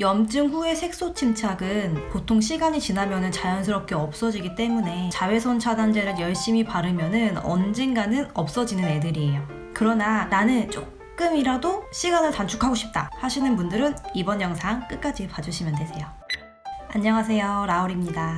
염증 후의 색소 침착은 보통 시간이 지나면 자연스럽게 없어지기 때문에 자외선 차단제를 열심히 바르면 언젠가는 없어지는 애들이에요. 그러나 나는 조금이라도 시간을 단축하고 싶다 하시는 분들은 이번 영상 끝까지 봐주시면 되세요. 안녕하세요. 라울입니다.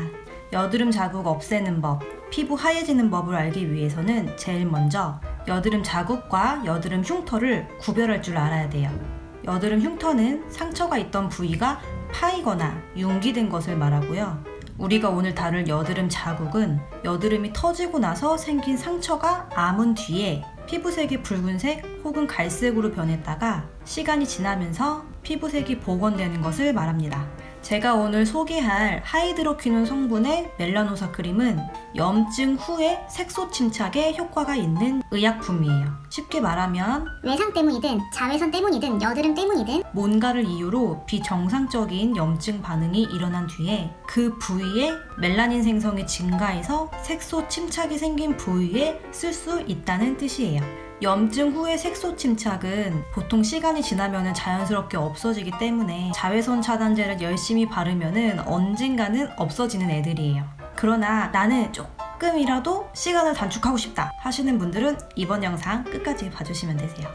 여드름 자국 없애는 법, 피부 하얘지는 법을 알기 위해서는 제일 먼저 여드름 자국과 여드름 흉터를 구별할 줄 알아야 돼요. 여드름 흉터는 상처가 있던 부위가 파이거나 융기된 것을 말하고요. 우리가 오늘 다룰 여드름 자국은 여드름이 터지고 나서 생긴 상처가 아문 뒤에 피부색이 붉은색 혹은 갈색으로 변했다가 시간이 지나면서 피부색이 복원되는 것을 말합니다. 제가 오늘 소개할 하이드로퀴논 성분의 멜라노사 크림은 염증 후에 색소 침착에 효과가 있는 의약품이에요. 쉽게 말하면 외상 때문이든 자외선 때문이든 여드름 때문이든 뭔가를 이유로 비정상적인 염증 반응이 일어난 뒤에 그 부위에 멜라닌 생성이 증가해서 색소 침착이 생긴 부위에 쓸 수 있다는 뜻이에요. 염증 후의 색소 침착은 보통 시간이 지나면 자연스럽게 없어지기 때문에 자외선 차단제를 열심히 바르면 언젠가는 없어지는 애들이에요. 그러나 나는 조금이라도 시간을 단축하고 싶다 하시는 분들은 이번 영상 끝까지 봐주시면 되세요.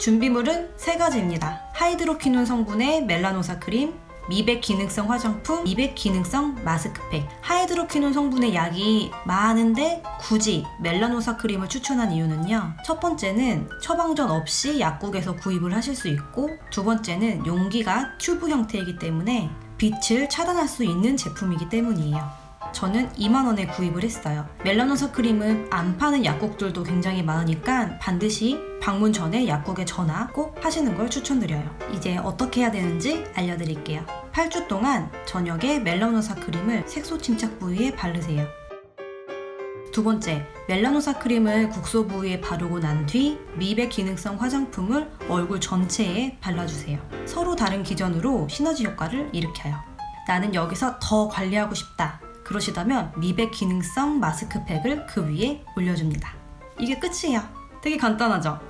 준비물은 세 가지입니다. 하이드로퀴논 성분의 멜라노사 크림, 미백 기능성 화장품, 미백 기능성 마스크팩. 하이드로퀴논 성분의 약이 많은데 굳이 멜라노사 크림을 추천한 이유는요. 첫 번째는 처방전 없이 약국에서 구입을 하실 수 있고, 두 번째는 용기가 튜브 형태이기 때문에 빛을 차단할 수 있는 제품이기 때문이에요. 저는 2만원에 구입을 했어요. 멜라노사 크림은 안 파는 약국들도 굉장히 많으니까 반드시 방문 전에 약국에 전화 꼭 하시는 걸 추천드려요. 이제 어떻게 해야 되는지 알려드릴게요. 8주 동안 저녁에 멜라노사 크림을 색소 침착 부위에 바르세요. 두 번째, 멜라노사 크림을 국소 부위에 바르고 난 뒤 미백 기능성 화장품을 얼굴 전체에 발라주세요. 서로 다른 기전으로 시너지 효과를 일으켜요. 나는 여기서 더 관리하고 싶다. 그러시다면 미백 기능성 마스크팩을 그 위에 올려줍니다. 이게 끝이에요. 되게 간단하죠?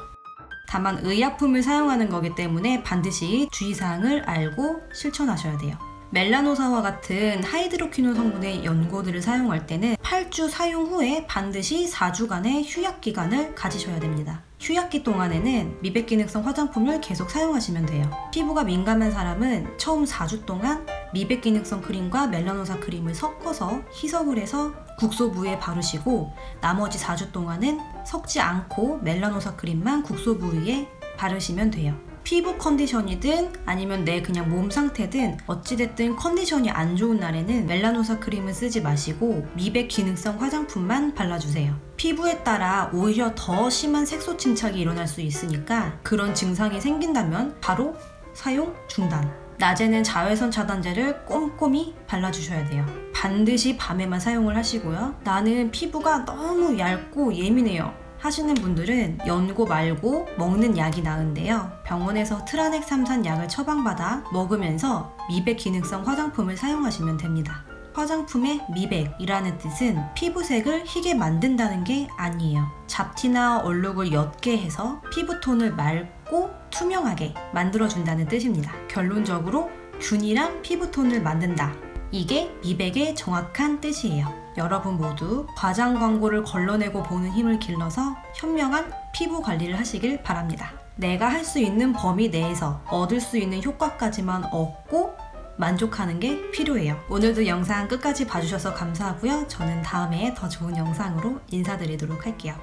다만 의약품을 사용하는 거기 때문에 반드시 주의사항을 알고 실천하셔야 돼요. 멜라노사와 같은 하이드로퀴논 성분의 연고들을 사용할 때는 8주 사용 후에 반드시 4주간의 휴약 기간을 가지셔야 됩니다. 휴약기 동안에는 미백 기능성 화장품을 계속 사용하시면 돼요. 피부가 민감한 사람은 처음 4주 동안 미백 기능성 크림과 멜라노사 크림을 섞어서 희석을 해서 국소 부위에 바르시고 나머지 4주 동안은 섞지 않고 멜라노사 크림만 국소 부위에 바르시면 돼요. 피부 컨디션이든 아니면 내 그냥 몸 상태든 어찌됐든 컨디션이 안 좋은 날에는 멜라노사 크림을 쓰지 마시고 미백 기능성 화장품만 발라주세요. 피부에 따라 오히려 더 심한 색소 침착이 일어날 수 있으니까 그런 증상이 생긴다면 바로 사용 중단. 낮에는 자외선 차단제를 꼼꼼히 발라주셔야 돼요. 반드시 밤에만 사용을 하시고요. 나는 피부가 너무 얇고 예민해요. 하시는 분들은 연고 말고 먹는 약이 나은데요. 병원에서 트라넥 삼산 약을 처방받아 먹으면서 미백 기능성 화장품을 사용하시면 됩니다. 화장품의 미백이라는 뜻은 피부색을 희게 만든다는 게 아니에요. 잡티나 얼룩을 옅게 해서 피부톤을 맑고 투명하게 만들어준다는 뜻입니다. 결론적으로 균이랑 피부톤을 만든다. 이게 미백의 정확한 뜻이에요. 여러분 모두 과장 광고를 걸러내고 보는 힘을 길러서 현명한 피부 관리를 하시길 바랍니다. 내가 할 수 있는 범위 내에서 얻을 수 있는 효과까지만 얻고 만족하는 게 필요해요. 오늘도 영상 끝까지 봐주셔서 감사하고요. 저는 다음에 더 좋은 영상으로 인사드리도록 할게요.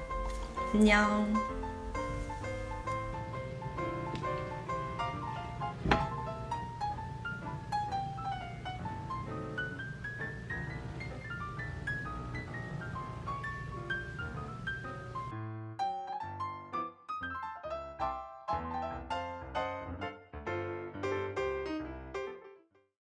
안녕.